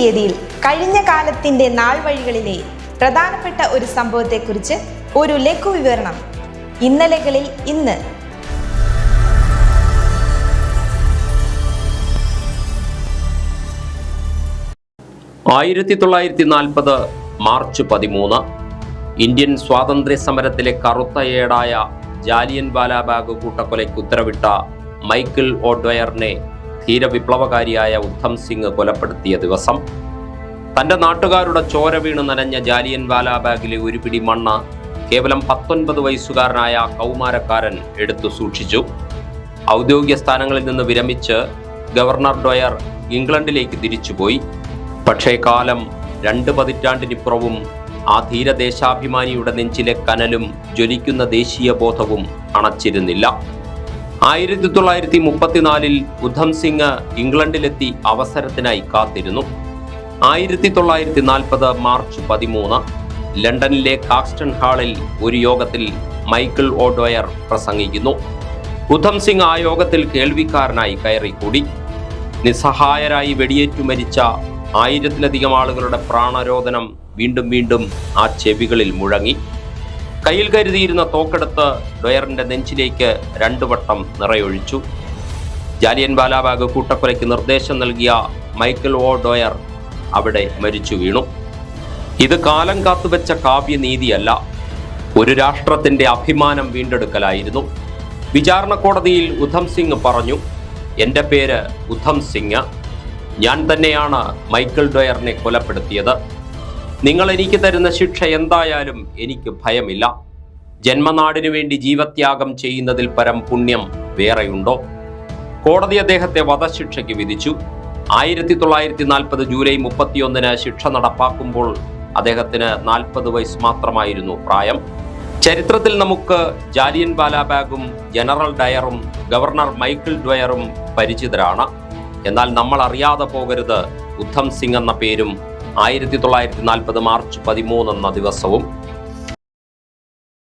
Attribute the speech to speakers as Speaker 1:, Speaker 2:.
Speaker 1: തീയതിയിൽ കഴിഞ്ഞ കാലത്തിന്റെ നാൾ വഴികളിലെ പ്രധാനപ്പെട്ട ഒരു സംഭവത്തെക്കുറിച്ച് ഒരു ലഘു വിവരണം ഇന്നലകളിൽ ഇന്ന്.
Speaker 2: ആയിരത്തി തൊള്ളായിരത്തി നാൽപ്പത് മാർച്ച് പതിമൂന്ന് ഇന്ത്യൻ സ്വാതന്ത്ര്യ സമരത്തിലെ കറുത്ത ഏടായ ജാലിയൻ വാലാബാഗ് കൂട്ടക്കൊലയ്ക്ക് ഉത്തരവിട്ട മൈക്കിൾ ഓഡ്വയറിനെ ധീരവിപ്ലവകാരിയായ ഉദ്ധം സിംഗ് കൊലപ്പെടുത്തിയ ദിവസം. തന്റെ നാട്ടുകാരുടെ ചോര വീണ് നനഞ്ഞ ജാലിയൻ വാലാബാഗിലെ ഒരു പിടി മണ്ണ കേവലം പത്തൊൻപത് വയസ്സുകാരനായ കൗമാരക്കാരൻ എടുത്തു സൂക്ഷിച്ചു. ഔദ്യോഗിക സ്ഥാനങ്ങളിൽ നിന്ന് വിരമിച്ച് ഗവർണർ ഡോയർ ഇംഗ്ലണ്ടിലേക്ക് തിരിച്ചുപോയി. പക്ഷേ കാലം രണ്ട് പതിറ്റാണ്ടിനിപ്പുറവും ആ ധീരദേശാഭിമാനിയുടെ നെഞ്ചിലെ കനലും ജ്വലിക്കുന്ന ദേശീയ ബോധവും അണച്ചിരുന്നില്ല. ആയിരത്തി തൊള്ളായിരത്തി മുപ്പത്തിനാലിൽ ഉദ്ധം സിംഗ് ഇംഗ്ലണ്ടിലെത്തി അവസരത്തിനായി കാത്തിരുന്നു. ആയിരത്തി തൊള്ളായിരത്തി നാൽപ്പത് മാർച്ച് പതിമൂന്ന് ലണ്ടനിലെ കാക്സ്റ്റൺ ഹാളിൽ ഒരു യോഗത്തിൽ മൈക്കിൾ ഓഡോയർ പ്രസംഗിക്കുന്നു. ഉദ്ധം സിംഗ് ആ യോഗത്തിൽ കേൾവിക്കാരനായി കയറിക്കൂടി. നിസ്സഹായരായി വെടിയേറ്റു മരിച്ച ആയിരത്തിലധികം ആളുകളുടെ പ്രാണരോധനം വീണ്ടും വീണ്ടും ആ ചെവികളിൽ മുഴങ്ങി. കയ്യിൽ കരുതിയിരുന്ന തോക്കെടുത്ത് ഡൊയറിന്റെ നെഞ്ചിലേക്ക് രണ്ടു വട്ടം നിറയൊഴിച്ചു. ജാലിയൻ ബാലാബാഗ് കൂട്ടക്കൊലയ്ക്ക് നിർദ്ദേശം നൽകിയ മൈക്കിൾ ഓ ഡോയർ അവിടെ മരിച്ചു വീണു. ഇത് കാലം കാത്തുവെച്ച കാവ്യനീതിയല്ല. ഒരു രാഷ്ട്രത്തിന്റെ അഭിമാനം വീണ്ടെടുക്കലായിരുന്നു. വിചാരണ കോടതിയിൽ ഉധം സിംഗ് പറഞ്ഞു എന്റെ പേര് ഉധം സിംഗ്. ഞാൻ തന്നെയാണ് മൈക്കിൾ ഡോയറിനെ കൊലപ്പെടുത്തിയത്. നിങ്ങൾ എനിക്ക് തരുന്ന ശിക്ഷ എന്തായാലും എനിക്ക് ഭയമില്ല. ജന്മനാടിനു വേണ്ടി ജീവത്യാഗം ചെയ്യുന്നതിൽ പരം പുണ്യം വേറെയുണ്ടോ? കോടതി അദ്ദേഹത്തെ വധശിക്ഷയ്ക്ക് വിധിച്ചു. ആയിരത്തി തൊള്ളായിരത്തി നാൽപ്പത് ജൂലൈ മുപ്പത്തിയൊന്നിന് ശിക്ഷ നടപ്പാക്കുമ്പോൾ അദ്ദേഹത്തിന് നാൽപ്പത് വയസ്സ് മാത്രമായിരുന്നു പ്രായം. ചരിത്രത്തിൽ നമുക്ക് ജാലിയൻ ബാലാബാഗും ജനറൽ ഡയറും ഗവർണർ മൈക്കിൾ ഡ്വയറും പരിചിതരാണ്. എന്നാൽ നമ്മൾ അറിയാതെ പോകരുത് ഉദ്ധം സിംഗ് എന്ന പേരും ആയിരത്തി തൊള്ളായിരത്തി നാൽപ്പത് മാർച്ച് പതിമൂന്നെന്ന ദിവസവും